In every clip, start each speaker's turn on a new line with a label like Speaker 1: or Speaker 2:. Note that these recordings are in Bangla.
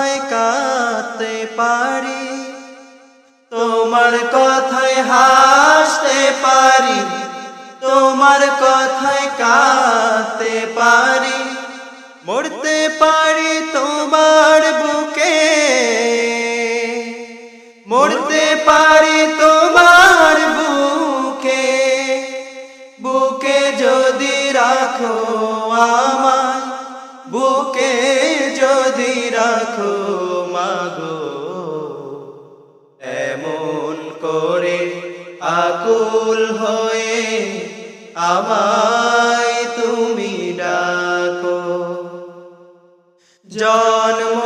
Speaker 1: কথায় কাঁদতে পারি, তোমার কথায় হাসতে পারি, তোমার কথায় কাঁদতে পারি, মরতে পারি তোমার বুকে, মরতে পারি তোমার আমায় তুমি ডাকো। জন্ম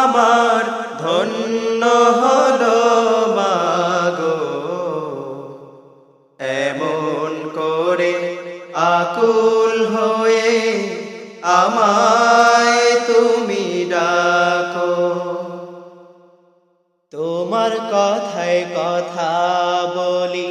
Speaker 1: আমার, ধন্য হলো মাগো। এমন করে আকুল হয়ে আমায় তুমি ডাকো। তোমার কথায় কথা বলি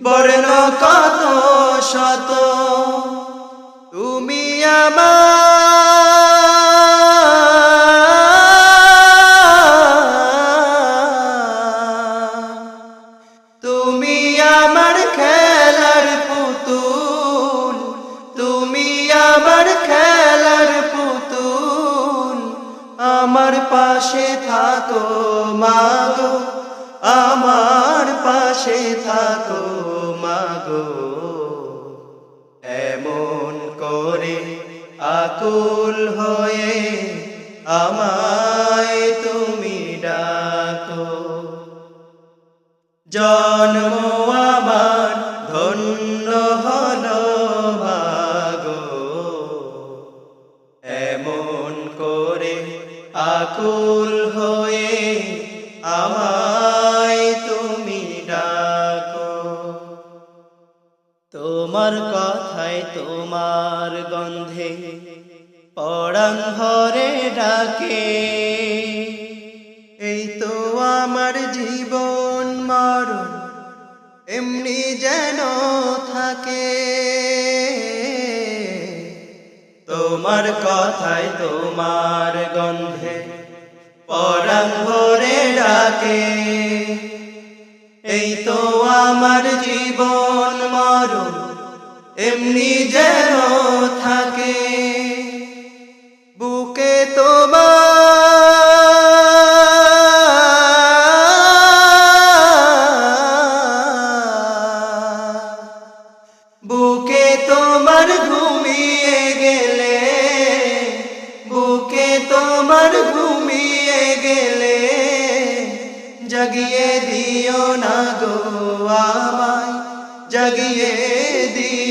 Speaker 1: বর্ণ কত শত? তুমি আমার তুমি আমার খেলার পুতুল। তুমি আমার খেলার পুতুল। আমার পাশে থাকো মাগো আমার পাশে থাকো আকুল হয়ে আমায় তুমি ডাকো। জন্ম তোমার কথায় তোমার গন্ধে পড়ান ভরে ডাকে। এই তো আমার জীবন মরণ এমনি যেন থাকে। তোমার কথায় তোমার গন্ধে পরাণ ভরে ডাকে। আমার জীবন মরণ এমনি যেন থাকে। বুকে তোমার বুকে তোমার ঘুমিয়ে গেলে, বুকে তোমার ঘুমিয়ে গেলে, জাগিয়ে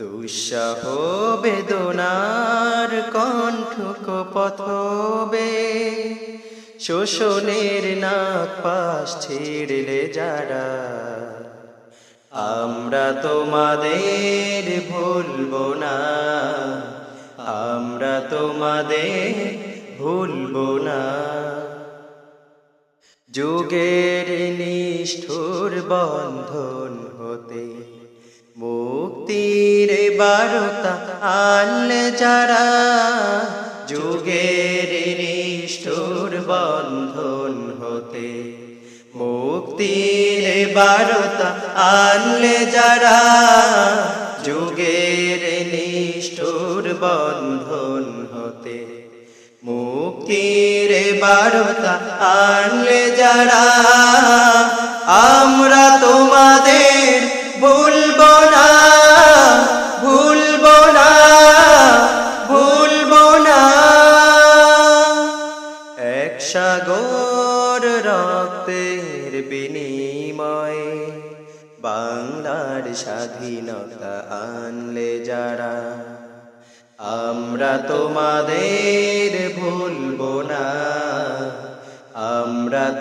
Speaker 1: দুঃসাহ বেদনার কণ্ঠ পথবে শোষণের নাক পাশ ছিঁড়লে যারা, আমরা তোমাদের ভুলব না। আমরা তোমাদের ভুলব না। যুগের নিষ্ঠুর বন্ধন মুক্তির বারতা আনলে যারা যুগের নিষ্ঠুর বন্ধন হতে। মুক্তির বারতা আনলে যারা যুগের নিষ্ঠুর বন্ধন হতে। মুক্তির বারতা আনলে যারা, আমরা তোমাদের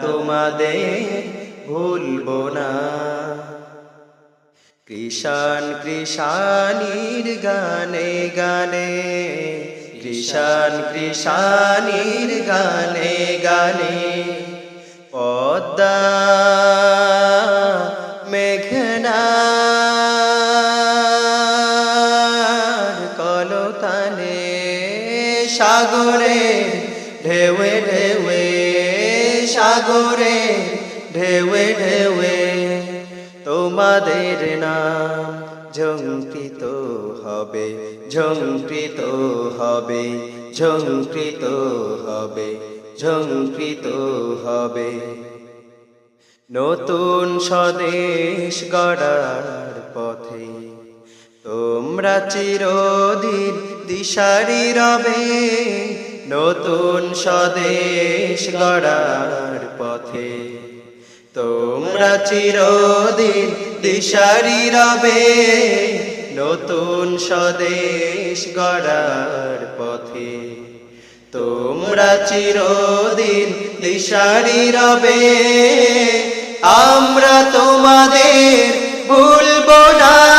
Speaker 1: তোমাদের ভুলবো না। কৃষাণ কৃষানির গানে গানে কৃষাণ কৃষানির গানে গানে পদ্মা মেঘনা সাগরে সাগরে ঢেউে ঢেউে তোমাদের নাম ঝঙ্কৃত হবে ঝঙ্কৃত হবে ঝঙ্কৃত হবে ঝঙ্কৃত হবে। নতুন স্বদেশ গড়ার পথে তোমরা চিরদিন দিশারি রবে নতুন স্বদেশ গড়ার পথে। তোমরা চিরদিন দিশারি রবে, নতুন স্বদেশ গড়ার পথে। তোমরা চিরদিন দিশারি রবে, আমরা তোমাদের ভুলবো না।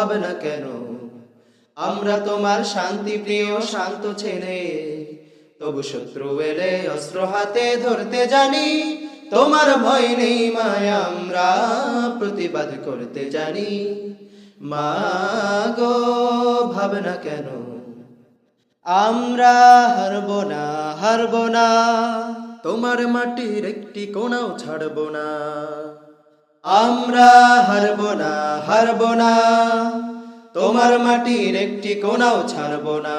Speaker 1: ভাবনা কেন? আমরা তোমার শান্তি প্রিয়, শান্ত ছেলে। তবু শত্রু এলে অস্ত্র হাতে ধরতে জানি, তোমার ভয় নেই মায়, আমরা প্রতিবাদ করতে জানি। মাগো ভাবনা কেন, আমরা হারব না হারব না। তোমার মাটির একটি কোনাও ছাড়ব না। আমরা হারব না হারব না। তোমার মাটির একটি কোনাও ছাড়ব না।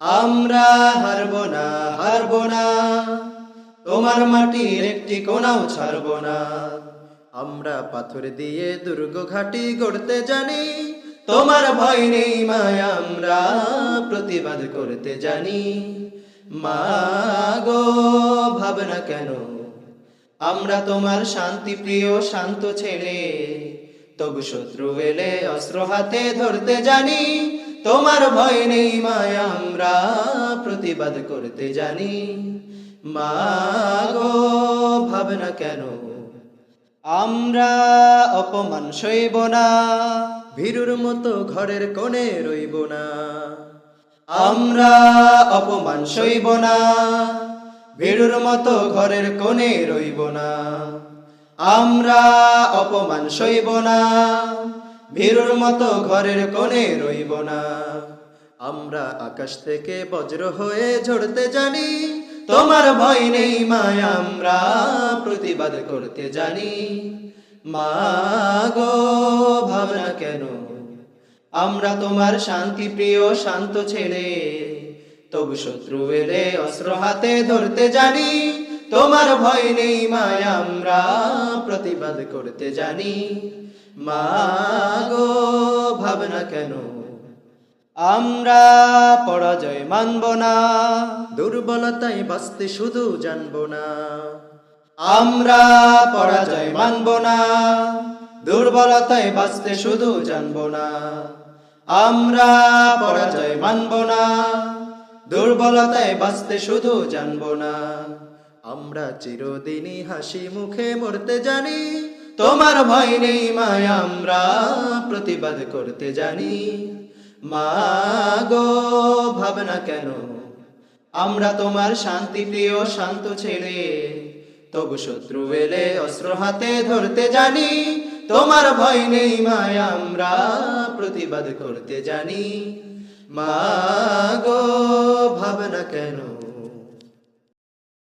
Speaker 1: আমরা হারব না হারব না। তোমার মাটির একটি কোনাও ছাড়ব না। আমরা পাথর দিয়ে দুর্গ ঘাটি গড়তে জানি। তোমার ভয় নেই মায়, আমরা প্রতিবাদ করতে জানি। মা গো, ভাবনা কেন আমরা তোমার শান্তি প্রিয় শান্ত ছেলে। তবু শত্রু এলে অস্ত্র হাতে ধরতে জানি, তোমার ভয় নেই মায়, আমরা প্রতিবাদ করতে জানি। মা গো, ভাবনা কেন? আমরা অপমান সইব না, ভীরুর মতো ঘরের কোণে রইব না। আমরা অপমান সইব না ভীরুর মতো ঘরের কোণে রইব না। আমরা অপমান সইব না। ভীরুর মতো ঘরের কোণে রইব না। আমরা আকাশ থেকে বজ্র হয়ে ঝরতে জানি। তোমার ভয় নেই মায়, আমরা প্রতিবাদ করতে জানি। মা গো, ভাবনা কেন? আমরা তোমার শান্তি প্রিয় শান্ত ছেলে। তবু শত্রু এলে অস্ত্র হাতে ধরতে জানি, তোমার ভয় নেই মায়, আমরা প্রতিবাদ করতে জানি। মা গো, ভাবনা কেন? আমরা পরাজয় মানব না, দুর্বলতায় বাঁচতে শুধু জানব না। আমরা পরাজয় মানব না, দুর্বলতায় বাঁচতে শুধু জানব না। আমরা পরাজয় মানব না। দুর্বলতায় বাঁচতে শুধু জানব না। আমরা চিরদিনই হাসি মুখে মরতে জানি, তোমার ভয় নেই মায়, আমরা প্রতিবাদ করতে জানি। মা গো, ভাবনা কেন? আমরা তোমার শান্তি প্রিয়, শান্ত ছেড়ে তবু শত্রু এলে অস্ত্র হাতে ধরতে জানি, তোমার ভয় নেই মায়, আমরা প্রতিবাদ করতে জানি। মা গো ভাবনা কেন